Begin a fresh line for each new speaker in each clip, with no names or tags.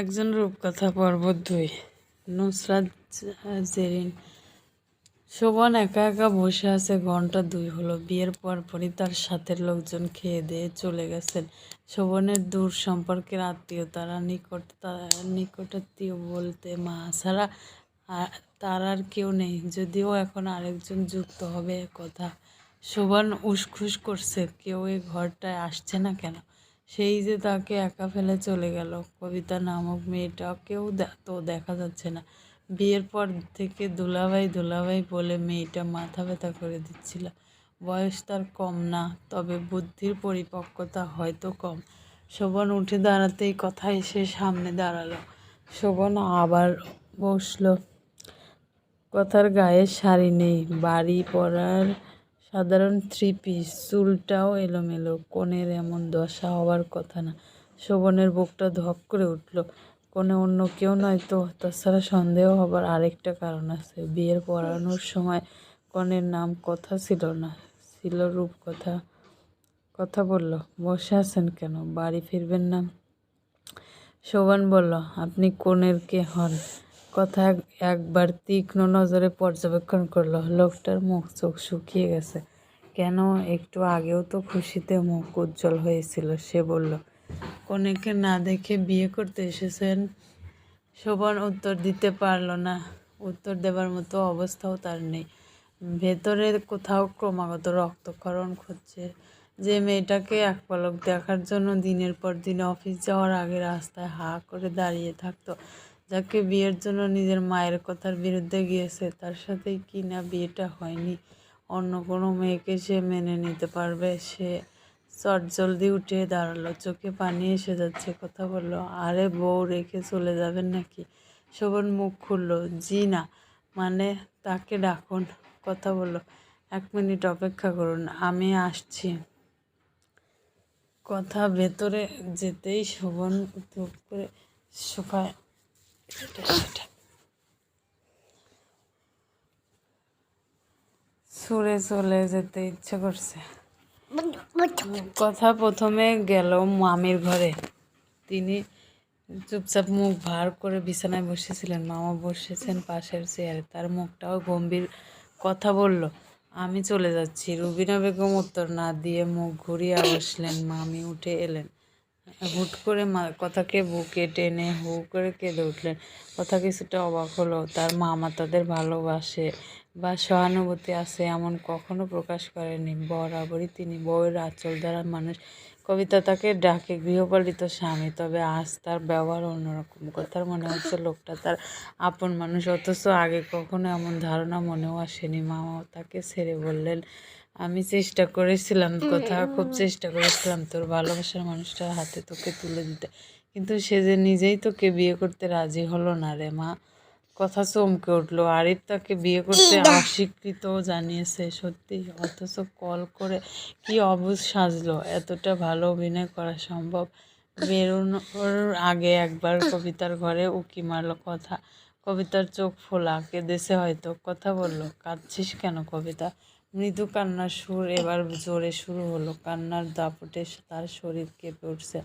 একজন রূপকথা পর্ব দুই নুসরাত জেরিন শোভন একা একা বসে আছে, ঘণ্টা দুই হলো। বিয়ের পরপরই তার সাথের লোকজন খেয়ে দিয়ে চলে গেছেন। শোভনের দূর সম্পর্কের আত্মীয় তারা নিকট, নিকটাত্মীয় বলতে মা ছাড়া তার আর কেউ নেই। যদিও এখন আরেকজন যুক্ত হবে কথা শোভন উসখুস করছে, কেউ এই ঘরটায় আসছে না কেন? সেই যে তাকে একা ফেলে চলে গেল, কবিতা নামক মেয়েটাকেও দে- তো দেখা যাচ্ছে না। বিয়ের পর থেকে দুলাভাই দুলাভাই বলে মেয়েটা মাথা ব্যথা করে দিচ্ছিল। বয়স তার কম না, তবে বুদ্ধির পরিপক্কতা হয়তো কম। শোভন উঠে দাঁড়াতেই কথা এসে সামনে দাঁড়াল। শোভন আবার বসল। কথার গায়ে শাড়ি নেই, বাড়ি পরার সাধারণ থ্রি পিস চুলটাও এলোমেলো, কনের এমন দশা হওয়ার কথা না। শোভনের বুকটা ধক করে উঠল। কনে অন্য কেউ নয় তো, তাছাড়া সন্দেহ হবার আরেকটা কারণ আছে। বিয়ের পড়ানোর সময় কনের নাম কথা ছিল না, ছিল রূপকথা। কথা বলল, বসে আছেন কেন? বাড়ি ফিরবেন না? শোভন বলল, আপনি কনের কে হন? কথা একবার তীক্ষ্ণ নজরে পর্যবেক্ষণ করল, লোকটার মুখ চোখ শুকিয়ে গেছে। কেন? একটু আগেও তো খুশিতে মুখ উজ্জ্বল হয়েছিল, সে বলল, কনেকে না দেখে বিয়ে করতে এসেছেন? শোভন উত্তর দিতে পারল না। উত্তর দেবার মতো অবস্থাও তার নেই। ভেতরে কোথাও ক্রমাগত রক্তক্ষরণ খুঁজছে যে মেয়েটাকে এক পলক দেখার জন্য দিনের পর দিন অফিস যাওয়ার আগে রাস্তায় হা করে দাঁড়িয়ে থাকতো যাকে বিয়ের জন্য নিজের মায়ের কথার বিরুদ্ধে গিয়েছে। তার সাথেই কি না বিয়েটা হয়নি, অন্য কোনো মেয়েকে সে মেনে নিতে পারবে? সে চট জলদি উঠে দাঁড়াল, চোখে পানি এসে যাচ্ছে, কথা বলল, আরে বউ, রেখে চলে যাবেন নাকি? শোভন মুখ খুললো, জি না মানে তাকে ডাকুন। কথা বলল, এক মিনিট অপেক্ষা করুন, আমি আসছি। কথা ভেতরে যেতেই শোভন ধূপ করে সোফায় সুরে চলে যেতে ইচ্ছে করছে। কথা প্রথমে গেল মামির ঘরে। তিনি চুপচাপ মুখ ভার করে বিছানায় বসেছিলেন। মামা বসেছেন পাশের চেয়ারে। তার মুখটাও গম্ভীর কথা বলল, আমি চলে যাচ্ছি। রুবিনা বেগম উত্তর না দিয়ে মুখ ঘুরিয়ে বসলেন মামি উঠে এলেন। হুট করে কথাকে বুকে টেনে হু করে কেঁদে উঠলেন। কথা কিছুটা অবাক হলো। তার মামা তাদের ভালোবাসে বা সহানুভূতি আছে এমন কখনো প্রকাশ করেনি। বরাবরই তিনি বউয়ের আঁচল দ্বারা মানুষ। কবিতা তাকে ডাকে, গৃহপালিত স্বামী, তবে আজ তার ব্যবহার অন্যরকম। কথার মনে হচ্ছে লোকটা তার আপন মানুষ, অথচ আগে কখনো এমন ধারণা মনেও আসেনি। মামাও তাকে ছেড়ে বললেন আমি চেষ্টা করেছিলাম কথা খুব চেষ্টা করেছিলাম তোর ভালোবাসার মানুষটার হাতে তোকে তুলে দিতে। কিন্তু সে যে নিজেই তোকে বিয়ে করতে রাজি হলো না রে মা কথা চমকে উঠল। আরিফ তাকে বিয়ে করতে অস্বীকৃত জানিয়েছে সত্যি। অথচ কল করে কি অবুঝ সাজলো এতটা ভালো অভিনয় করা সম্ভব? বেরোনোর আগে একবার কবিতার ঘরে উকি মারলো কথা। কবিতার চোখ ফোলা কেঁদেছে হয়তো। কথা বলল কাঁদছিস কেন কবিতা? মৃদু কান্নার সুর এবার জোরে শুরু হলো। কান্নার দাপটে তার শরীর কেঁপে উঠছে।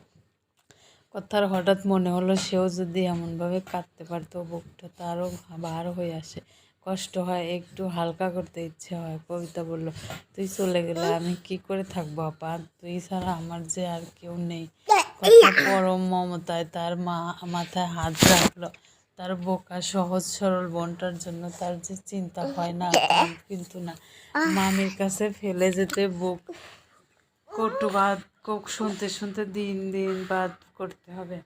কথার হঠাৎ মনে হলো সেও যদি এমনভাবে কাঁদতে পারতো বুকটা তারও ভার হয়ে আসে। কষ্ট হয় একটু হালকা করতে ইচ্ছে হয়। কবিতা বলল তুই চলে গেলে আমি কি করে থাকব আপা? তুই ছাড়া আমার যে আর কেউ নেই। কথা পরম মমতায় তার মা মাথায় হাত রাখল। তার বোকা সহজ সরল বোনটার জন্য তার যে চিন্তা হয় না কিন্তু না। মামির কাছে ফেলে যেতে বুক কটু বাদ কোক শুনতে শুনতে দিন দিন বাদ করতে হবে।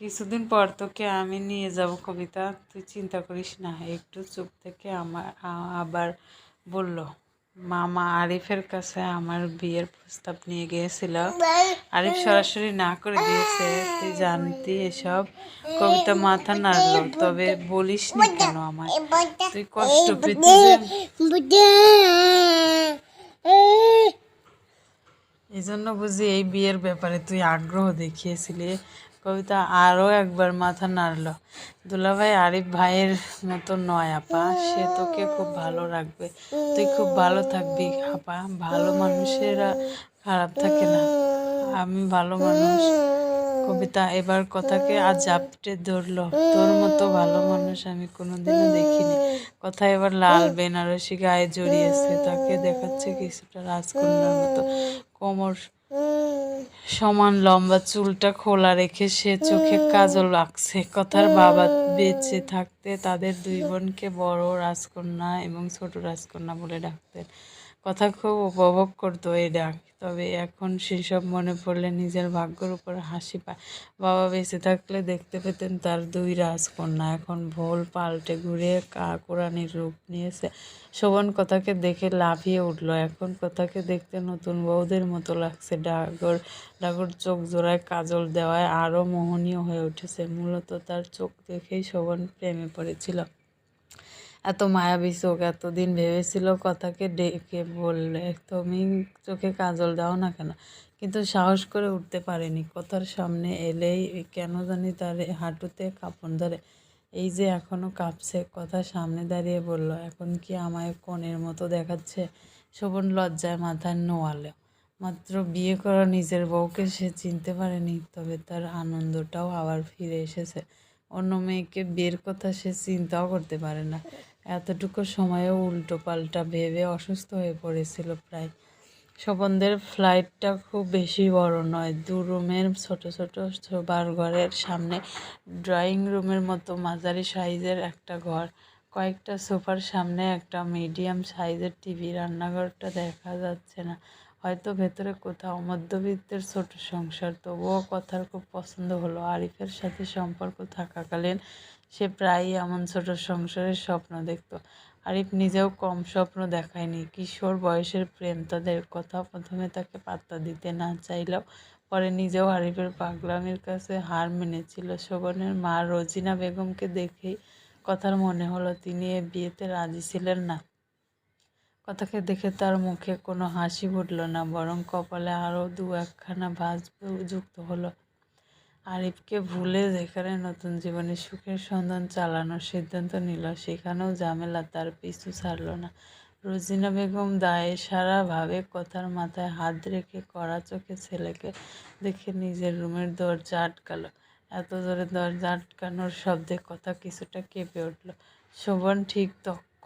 কিছুদিন পর তোকে আমি নিয়ে যাব কবিতা তুই চিন্তা করিস না একটু চুপ থেকে আমার আবার বলল। মামা আরিফের কাছে আমার বিয়ের প্রস্তাব নিয়ে গিয়েছিল। আরিফ সরাসরি না করে দিয়েছে। তুই জানতি এসব? কবিতা মাথা নাড়লো তবে বলিস নি কেন আমায়? তুই কষ্ট পেতি এই জন্য বুঝি এই বিয়ের ব্যাপারে তুই আগ্রহ দেখিয়েছিলি। কবিতা আরও একবার মাথা নাড়ল। দুলাভাই আরিফ ভাইয়ের মতো নয়, আপা। সে তোকে খুব ভালো রাখবে। তুই খুব ভালো থাকবি, আপা। ভালো মানুষেরা খারাপ থাকে না। আমি ভালো মানুষ। কবিতা এবার কথাকে আজ জাপটে ধরলো। তোর মতো ভালো মানুষ আমি কোনোদিনও দেখিনি। কথা এবার লাল বেনারসি গায়ে জড়িয়েছে। তাকে দেখাচ্ছে কিছুটা রাজকন্যার মতো কোমর। সমান লম্বা চুলটা খোলা রেখে সে চোখে কাজল রাখছে। কথার বাবা বেঁচে থাকতে তাদের দুই বোনকে বড় রাজকন্যা এবং ছোট রাজকন্যা বলে ডাকতেন। কথা খুব উপভোগ করতো এই ডাক। তবে এখন সেসব মনে পড়লে নিজের ভাগ্যের উপর হাসি পায়। বাবা বেঁচে থাকলে দেখতে পেতেন তার দুই রাজকন্যা। এখন ভোল পাল্টে ঘুরে কাকুরানির রূপ নিয়েছে। শোভন কথাকে দেখে লাফিয়ে উঠল। এখন কথাকে দেখতে নতুন বউদের মতো লাগছে। ডাগর ডাগর চোখ জোড়ায় কাজল দেওয়ায় আরও মোহনীয় হয়ে উঠেছে। মূলত তার চোখ দেখেই শোভন প্রেমে পড়েছিল। এত মায়াবী চোখ এতদিন ভেবেছিল কথাকে ডেকে বললে, তুমি চোখে কাজল দাও না কেন? কিন্তু সাহস করে উঠতে পারেনি। কথার সামনে এলেই কেন জানি তার হাঁটুতে কাঁপন ধরে। এই যে এখনও কাঁপছে, কথা সামনে দাঁড়িয়ে বলল, এখন কি আমায় কনের মতো দেখাচ্ছে? শোভন লজ্জায় মাথায় নোয়ালে। মাত্র বিয়ে করা নিজের বউকে সে চিনতে পারেনি, তবে তার আনন্দটাও আবার ফিরে এসেছে। অন্য মেয়েকে বিয়ের কথা সে চিন্তাও করতে পারে না। এতটুকু সময়ে উল্টো পাল্টা ভেবে অসুস্থ হয়ে পড়েছিল প্রায়। স্বপনদের ফ্লাইটটা খুব বেশি বড় নয়, দু রুমের ছোট ছোট শোবার ঘরের সামনে ড্রয়িং রুমের মতো মাঝারি সাইজের একটা ঘর, কয়েকটা সোফার সামনে একটা মিডিয়াম সাইজের টিভি রান্নাঘরটা দেখা যাচ্ছে না। হয়তো ভেতরে কোথাও মধ্যবিত্তের ছোট সংসার, তবুও কথার খুব পছন্দ হলো। আরিফের সাথে সম্পর্ক থাকাকালীন সে প্রায়ই এমন ছোট সংসারের স্বপ্ন দেখত। আরিফ নিজেও কম স্বপ্ন দেখায়নি। কিশোর বয়সের প্রেম তাদের কথা প্রথমে তাকে পাত্তা দিতে না চাইলেও পরে নিজেও আরিফের পাগলামির কাছে হার মেনেছিল। শোভনের মা রোজিনা বেগমকে দেখেই কথার মনে হলো, তিনি এ বিয়েতে রাজি ছিলেন না। কথাকে দেখে তার মুখে কোনো হাসি ফুটল না, বরং কপালে আরও দু একখানা ভাঁজ যুক্ত হলো। আরিফকে ভুলে যেখানে নতুন জীবনে সুখের সন্ধান চালানোর সিদ্ধান্ত নিল, সেখানেও ঝামেলা তার পিছু ছাড়ল না। রোজিনা বেগম দায়ে সারাভাবে কথার মাথায় হাত রেখে কড়া চোখে ছেলেকে দেখে নিজের রুমের দরজা আটকালো। এত জোরে দরজা আটকানোর শব্দে কথা কিছুটা কেঁপে উঠল। শোভন ঠিক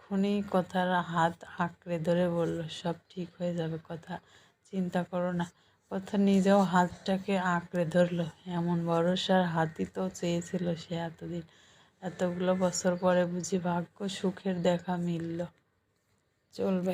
তখনই কথার হাত আঁকড়ে ধরে বলল, সব ঠিক হয়ে যাবে, কথা চিন্তা করো না। কথা নিজেও হাতটাকে আঁকড়ে ধরলো। এমন ভরসার হাতই তো চেয়েছিল সে এতদিন। এতগুলো বছর পরে বুঝি ভাগ্য সুখের দেখা মিলল। চলবে।